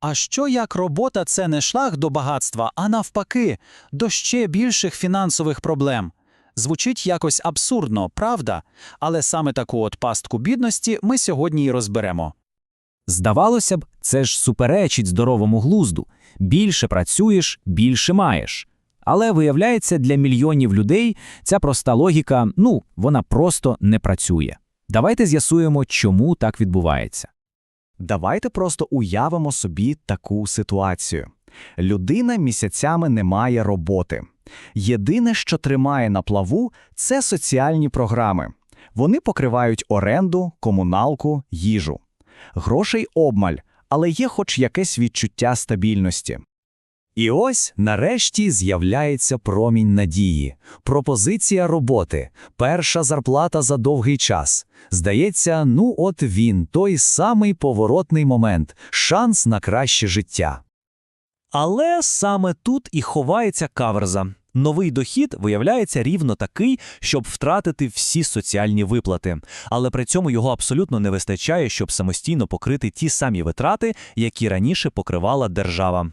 А що як робота це не шлях до багатства, а навпаки, до ще більших фінансових проблем? Звучить якось абсурдно, правда? Але саме таку от пастку бідності ми сьогодні і розберемо. Здавалося б, це ж суперечить здоровому глузду. Більше працюєш, більше маєш. Але виявляється, для мільйонів людей ця проста логіка, ну, вона просто не працює. Давайте з'ясуємо, чому так відбувається. Давайте просто уявимо собі таку ситуацію. Людина місяцями не має роботи. Єдине, що тримає на плаву, це соціальні програми. Вони покривають оренду, комуналку, їжу. Грошей обмаль, але є хоч якесь відчуття стабільності. І ось нарешті з'являється промінь надії, пропозиція роботи, перша зарплата за довгий час. Здається, ну от він, той самий поворотний момент, шанс на краще життя. Але саме тут і ховається каверза. Новий дохід виявляється рівно такий, щоб втратити всі соціальні виплати, але при цьому його абсолютно не вистачає, щоб самостійно покрити ті самі витрати, які раніше покривала держава.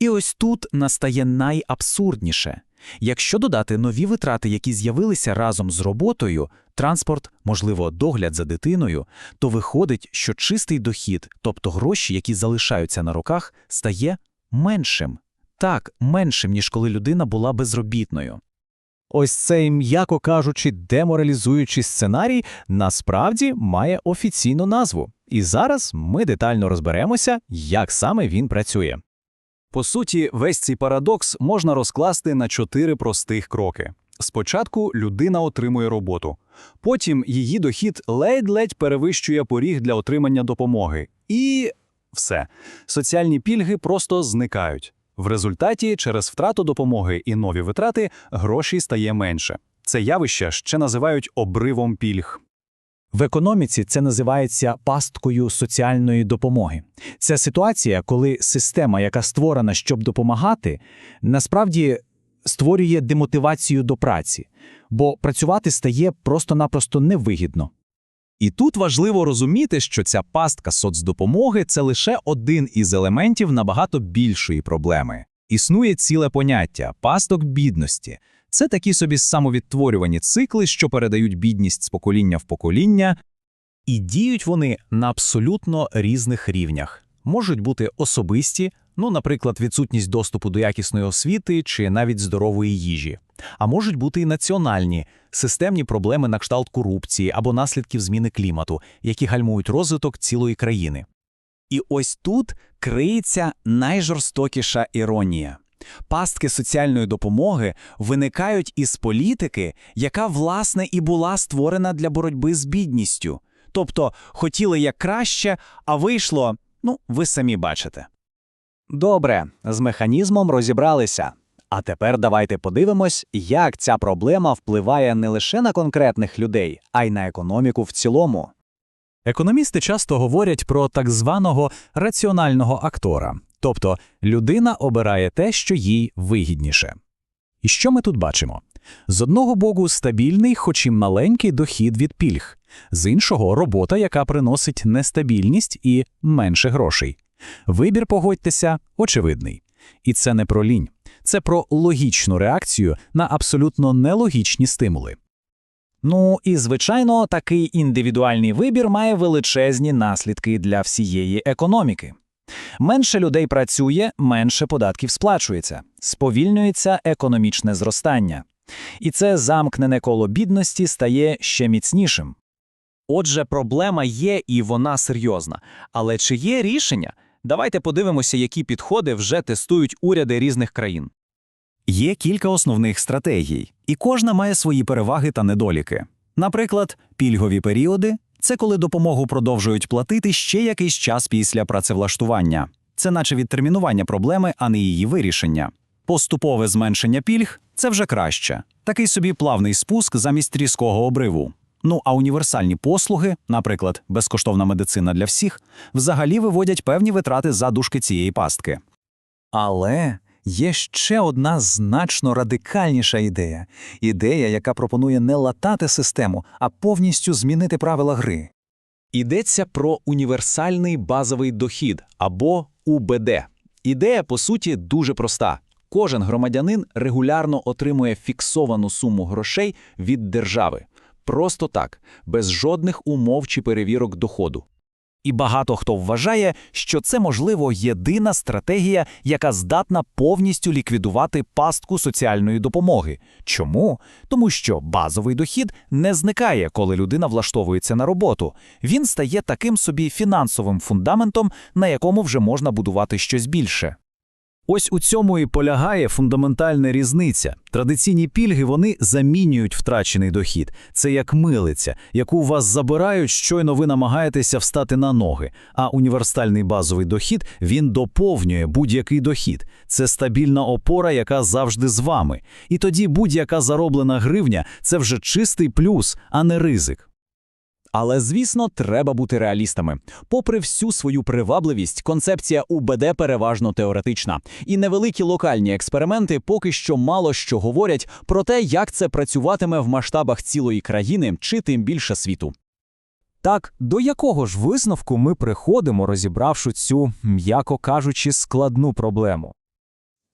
І ось тут настає найабсурдніше. Якщо додати нові витрати, які з'явилися разом з роботою, транспорт, можливо, догляд за дитиною, то виходить, що чистий дохід, тобто гроші, які залишаються на руках, стає меншим. Так, меншим, ніж коли людина була безробітною. Ось цей, м'яко кажучи, деморалізуючий сценарій насправді має офіційну назву. І зараз ми детально розберемося, як саме він працює. По суті, весь цей парадокс можна розкласти на чотири простих кроки. Спочатку людина отримує роботу, потім її дохід ледь-ледь перевищує поріг для отримання допомоги. І все. Соціальні пільги просто зникають. В результаті, через втрату допомоги і нові витрати, грошей стає менше. Це явище ще називають обривом пільг. В економіці це називається пасткою соціальної допомоги. Це ситуація, коли система, яка створена, щоб допомагати, насправді створює демотивацію до праці, бо працювати стає просто-напросто невигідно. І тут важливо розуміти, що ця пастка соцдопомоги це лише один із елементів набагато більшої проблеми. Існує ціле поняття пасток бідності. Це такі собі самовідтворювані цикли, що передають бідність з покоління в покоління, І діють вони на абсолютно різних рівнях. Можуть бути особисті, ну, наприклад, відсутність доступу до якісної освіти чи навіть здорової їжі. А можуть бути і національні, системні проблеми на кшталт корупції або наслідків зміни клімату, які гальмують розвиток цілої країни. І ось тут криється найжорстокіша іронія. Пастки соціальної допомоги виникають із політики, яка, власне, і була створена для боротьби з бідністю. Тобто хотіли як краще, а вийшло, ну, ви самі бачите. Добре, з механізмом розібралися. А тепер давайте подивимось, як ця проблема впливає не лише на конкретних людей, а й на економіку в цілому. Економісти часто говорять про так званого раціонального актора, тобто людина обирає те, що їй вигідніше. І що ми тут бачимо? З одного боку, стабільний, хоч і маленький дохід від пільг, з іншого робота, яка приносить нестабільність і менше грошей. Вибір, погодьтеся, очевидний. І це не про лінь, це про логічну реакцію на абсолютно нелогічні стимули. Ну і, звичайно, такий індивідуальний вибір має величезні наслідки для всієї економіки. Менше людей працює, менше податків сплачується, сповільнюється економічне зростання. І це замкнене коло бідності стає ще міцнішим. Отже, проблема є і вона серйозна. Але чи є рішення? Давайте подивимося, які підходи вже тестують уряди різних країн. Є кілька основних стратегій, і кожна має свої переваги та недоліки. Наприклад, пільгові періоди це коли допомогу продовжують платити ще якийсь час після працевлаштування. Це наче відтермінування проблеми, а не її вирішення. Поступове зменшення пільг це вже краще. Такий собі плавний спуск замість різкого обриву. Ну а універсальні послуги, наприклад, безкоштовна медицина для всіх, взагалі виводять певні витрати за дужки цієї пастки. Але є ще одна значно радикальніша ідея ідея, яка пропонує не латати систему, а повністю змінити правила гри. Йдеться про універсальний базовий дохід або УБД. Ідея, по суті, дуже проста. Кожен громадянин регулярно отримує фіксовану суму грошей від держави. Просто так, без жодних умов чи перевірок доходу. І багато хто вважає, що це, можливо, єдина стратегія, яка здатна повністю ліквідувати пастку соціальної допомоги. Чому? Тому що базовий дохід не зникає, коли людина влаштовується на роботу. Він стає таким собі фінансовим фундаментом, на якому вже можна будувати щось більше. Ось у цьому і полягає фундаментальна різниця. Традиційні пільги вони замінюють втрачений дохід. Це як милиця, яку у вас забирають, щойно ви намагаєтеся встати на ноги. А універсальний базовий дохід він доповнює будь-який дохід. Це стабільна опора, яка завжди з вами. І тоді будь-яка зароблена гривня це вже чистий плюс, а не ризик. Але, звісно, треба бути реалістами. Попри всю свою привабливість, концепція УБД переважно теоретична. І невеликі локальні експерименти поки що мало що говорять про те, як це працюватиме в масштабах цілої країни чи тим більше світу. Так, до якого ж висновку ми приходимо, розібравши цю, м'яко кажучи, складну проблему?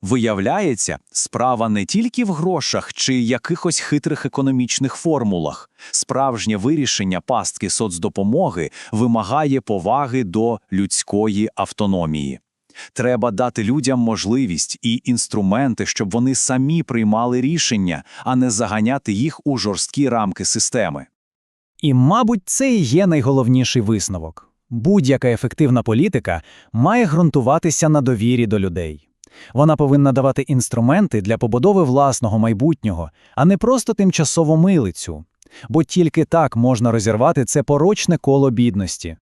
Виявляється, справа не тільки в грошах чи якихось хитрих економічних формулах. Справжнє вирішення пастки соцдопомоги вимагає поваги до людської автономії. Треба дати людям можливість і інструменти, щоб вони самі приймали рішення, а не заганяти їх у жорсткі рамки системи. І, мабуть, це і є найголовніший висновок. Будь-яка ефективна політика має ґрунтуватися на довірі до людей. Вона повинна давати інструменти для побудови власного майбутнього, а не просто тимчасову милицю. Бо тільки так можна розірвати це порочне коло бідності.